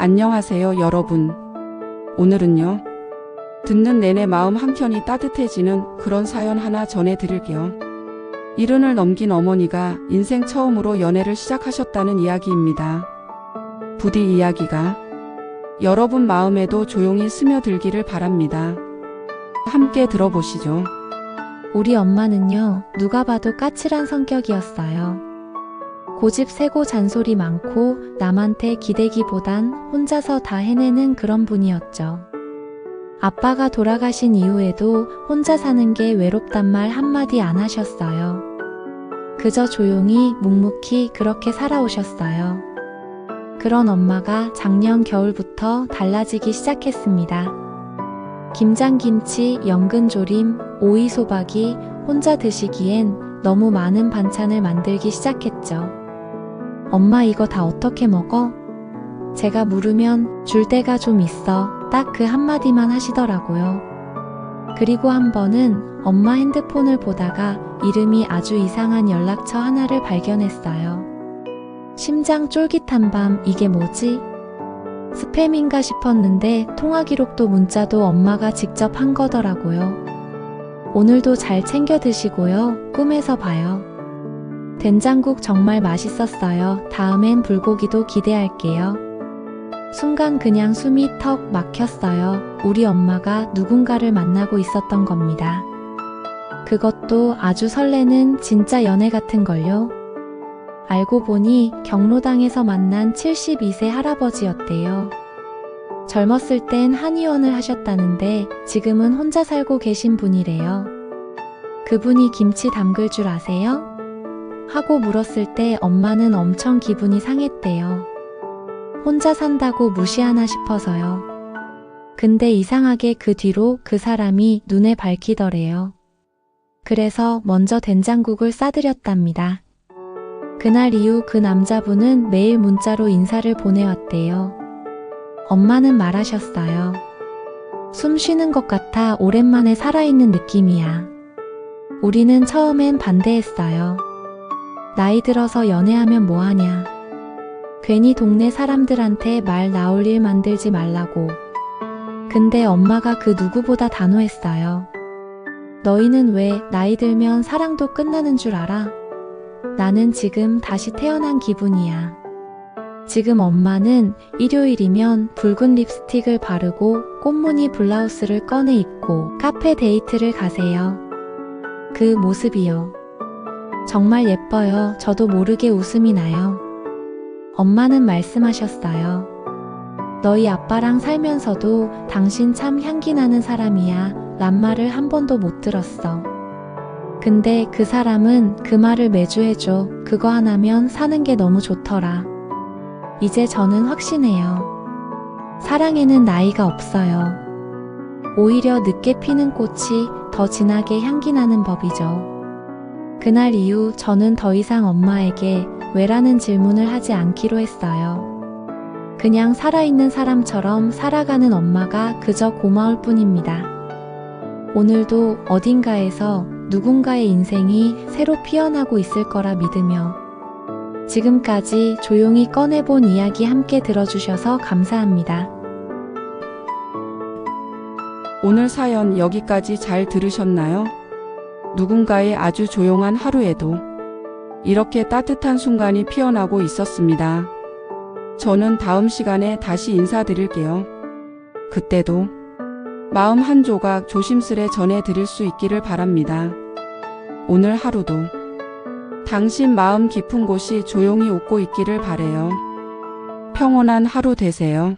안녕하세요, 여러분. 오늘은요. 듣는 내내 마음 한켠이 따뜻해지는 그런 사연 하나 전해드릴게요. 이른을 넘긴 어머니가 인생 처음으로 연애를 시작하셨다는 이야기입니다. 부디 이야기가 여러분 마음에도 조용히 스며들기를 바랍니다. 함께 들어보시죠. 우리 엄마는요, 누가 봐도 까칠한 성격이었어요. 고집 세고 잔소리 많고 남한테 기대기보단 혼자서 다 해내는 그런 분이었죠. 아빠가 돌아가신 이후에도 혼자 사는 게 외롭단 말 한마디 안 하셨어요. 그저 조용히 묵묵히 그렇게 살아오셨어요. 그런 엄마가 작년 겨울부터 달라지기 시작했습니다. 김장김치, 연근조림, 오이소박이 혼자 드시기엔 너무 많은 반찬을 만들기 시작했죠. 엄마 이거 다 어떻게 먹어? 제가 물으면 줄 데가 좀 있어. 딱 그 한마디만 하시더라고요. 그리고 한 번은 엄마 핸드폰을 보다가 이름이 아주 이상한 연락처 하나를 발견했어요. 심장 쫄깃한 밤 이게 뭐지? 스팸인가 싶었는데 통화 기록도 문자도 엄마가 직접 한 거더라고요. 오늘도 잘 챙겨 드시고요. 꿈에서 봐요. 된장국 정말 맛있었어요. 다음엔 불고기도 기대할게요. 순간 그냥 숨이 턱 막혔어요. 우리 엄마가 누군가를 만나고 있었던 겁니다. 그것도 아주 설레는 진짜 연애 같은 걸요. 알고 보니 경로당에서 만난 72세 할아버지였대요. 젊었을 땐 한의원을 하셨다는데 지금은 혼자 살고 계신 분이래요. 그분이 김치 담글 줄 아세요? 하고 물었을 때 엄마는 엄청 기분이 상했대요. 혼자 산다고 무시하나 싶어서요. 근데 이상하게 그 뒤로 그 사람이 눈에 밝히더래요. 그래서 먼저 된장국을 싸드렸답니다. 그날 이후 그 남자분은 매일 문자로 인사를 보내왔대요. 엄마는 말하셨어요. 숨 쉬는 것 같아 오랜만에 살아있는 느낌이야. 우리는 처음엔 반대했어요. 나이 들어서 연애하면 뭐하냐. 괜히 동네 사람들한테 말 나올 일 만들지 말라고. 근데 엄마가 그 누구보다 단호했어요. 너희는 왜 나이 들면 사랑도 끝나는 줄 알아? 나는 지금 다시 태어난 기분이야. 지금 엄마는 일요일이면 붉은 립스틱을 바르고 꽃무늬 블라우스를 꺼내 입고 카페 데이트를 가세요. 그 모습이요. 정말 예뻐요. 저도 모르게 웃음이 나요. 엄마는 말씀하셨어요. 너희 아빠랑 살면서도 당신 참 향기 나는 사람이야. 란 말을 한 번도 못 들었어. 근데 그 사람은 그 말을 매주 해줘. 그거 하나면 사는 게 너무 좋더라. 이제 저는 확신해요. 사랑에는 나이가 없어요. 오히려 늦게 피는 꽃이 더 진하게 향기 나는 법이죠. 그날 이후 저는 더 이상 엄마에게 왜라는 질문을 하지 않기로 했어요. 그냥 살아있는 사람처럼 살아가는 엄마가 그저 고마울 뿐입니다. 오늘도 어딘가에서 누군가의 인생이 새로 피어나고 있을 거라 믿으며 지금까지 조용히 꺼내본 이야기 함께 들어주셔서 감사합니다. 오늘 사연 여기까지 잘 들으셨나요? 누군가의 아주 조용한 하루에도 이렇게 따뜻한 순간이 피어나고 있었습니다. 저는 다음 시간에 다시 인사드릴게요. 그때도 마음 한 조각 조심스레 전해드릴 수 있기를 바랍니다. 오늘 하루도 당신 마음 깊은 곳이 조용히 웃고 있기를 바래요. 평온한 하루 되세요.